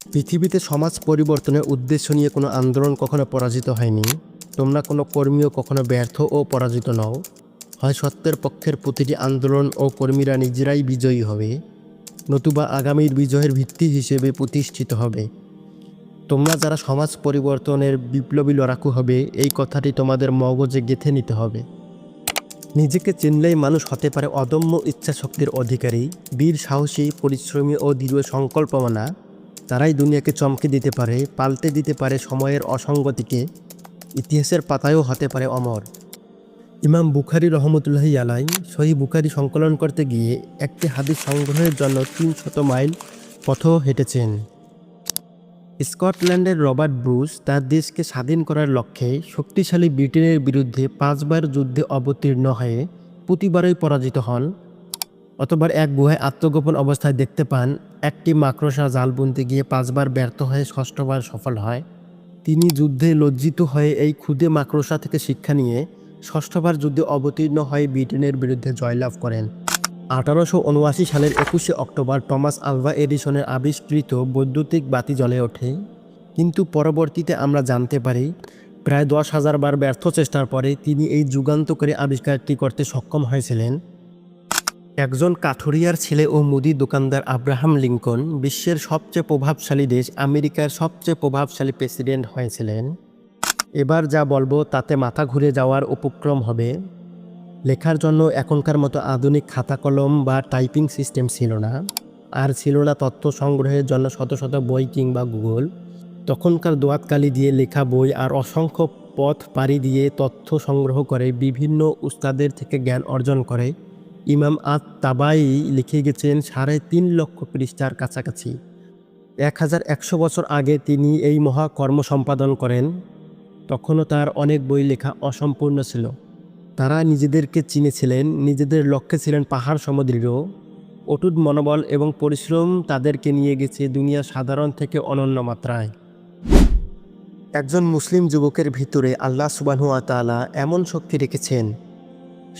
পৃথিবীতে সমাজ পরিবর্তনের উদ্দেশ্য নিয়ে কোনো আন্দোলন কখনো পরাজিত হয়নি? তোমরা কোনো কর্মীও কখনো ব্যর্থ ও পরাজিত নও। হয় সত্যের পক্ষের প্রতিটি আন্দোলন ও কর্মীরা নিজেরাই বিজয়ী হবে। নতুবা আগামীর বিজয়ের ভিত্তি হিসেবে প্রতিষ্ঠিত হবে। তোমরা যারা সমাজ পরিবর্তনের বিপ্লবী লড়াকু হবে, এই কথাটি তোমাদের মগজে গেঁথে নিতে হবে। নিজেকে চিনলেই মানুষ হতে পারে অদম্য ইচ্ছাশক্তির অধিকারী, বীর সাহসী, পরিশ্রমী ও দৃঢ় সংকল্পমানা। তারাই দুনিয়াকে চমকে দিতে পারে, পাল্টে দিতে পারে সময়ের অসঙ্গতিকে। ইতিহাসের পাতায়ও হতে পারে অমর। ইমাম বুখারি রহমতুল্লাহি আলাই সহি বুখারি সংকলন করতে গিয়ে একটি হাদিস সংগ্রহের জন্য তিন শত মাইল পথও হেঁটেছেন। স্কটল্যান্ডের রবার্ট ব্রুস তার দেশকে স্বাধীন করার লক্ষ্যে শক্তিশালী ব্রিটেনের বিরুদ্ধে পাঁচবার যুদ্ধে অবতীর্ণ হয়ে প্রতিবারই পরাজিত হন। অতবার এক গুহায় আত্মগোপন অবস্থায় দেখতে পান, একটি মাকড়সা জাল বুনতে গিয়ে পাঁচবার ব্যর্থ হয়ে ষষ্ঠবার সফল হয়। তিনি যুদ্ধে লজ্জিত হয়ে এই ক্ষুদে মাকড়সা থেকে শিক্ষা নিয়ে ষষ্ঠবার যুদ্ধে অবতীর্ণ হয়ে ব্রিটেনের বিরুদ্ধে জয়লাভ করেন। আঠারোশো উনআশি সালের একুশে অক্টোবর টমাস আলভা এডিসনের আবিষ্কৃত বৈদ্যুতিক বাতি জ্বলে ওঠে। কিন্তু পরবর্তীতে আমরা জানতে পারি, প্রায় দশ হাজার বার ব্যর্থ চেষ্টার পরে তিনি এই যুগান্তকারী আবিষ্কারটি করতে সক্ষম হয়েছিলেন। একজন কাঠুরিয়ার ছেলে ও মুদি দোকানদার আব্রাহাম লিঙ্কন বিশ্বের সবচেয়ে প্রভাবশালী দেশ আমেরিকার সবচেয়ে প্রভাবশালী প্রেসিডেন্ট হয়েছিলেন। এবার যা বলব তাতে মাথা ঘুরে যাওয়ার উপক্রম হবে। লেখার জন্য এখনকার মতো আধুনিক খাতা কলম বা টাইপিং সিস্টেম ছিল না। আর ছিল না তথ্য সংগ্রহের জন্য শত শত বই কিংবা গুগল। তখনকার দোয়াতকালি দিয়ে লেখা বই আর অসংখ্য পথ পাড়ি দিয়ে তথ্য সংগ্রহ করে বিভিন্ন উস্তাদের থেকে জ্ঞান অর্জন করে। ইমাম আত তাবাই লিখে গেছেন সাড়ে তিন লক্ষ পৃষ্ঠার কাছাকাছি। এক হাজার একশো বছর আগে তিনি এই মহা কর্ম সম্পাদন করেন। তখনও তার অনেক বই লেখা অসম্পূর্ণ ছিল। তারা নিজেদেরকে চিনেছিলেন, নিজেদের লক্ষ্যে ছিলেন পাহাড় সমদৃঢ় অটুট মনোবল এবং পরিশ্রম তাদেরকে নিয়ে গেছে দুনিয়া সাধারণ থেকে অনন্য মাত্রায়। একজন মুসলিম যুবকের ভিতরে আল্লাহ সুবাহু তাআলা এমন শক্তি রেখেছেন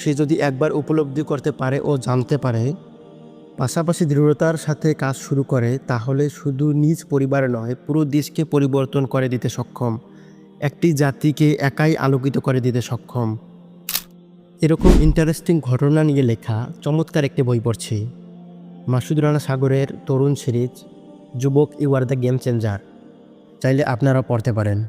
সে যদি একবার উপলব্ধি করতে পারে ও জানতে পারে, পাশাপাশি দৃঢ়তার সাথে কাজ শুরু করে, তাহলে শুধু নিজ পরিবার নয়, পুরো দেশকে পরিবর্তন করে দিতে সক্ষম, একটি জাতিকে একাই আলোকিত করে দিতে সক্ষম। এরকম ইন্টারেস্টিং ঘটনা নিয়ে লেখা চমৎকার একটি বই পড়ছি। মাসুদ রানা সাগরের তরুণ সিরিজ, যুবক you are the game changer চাইলে আপনারা পড়তে পারেন।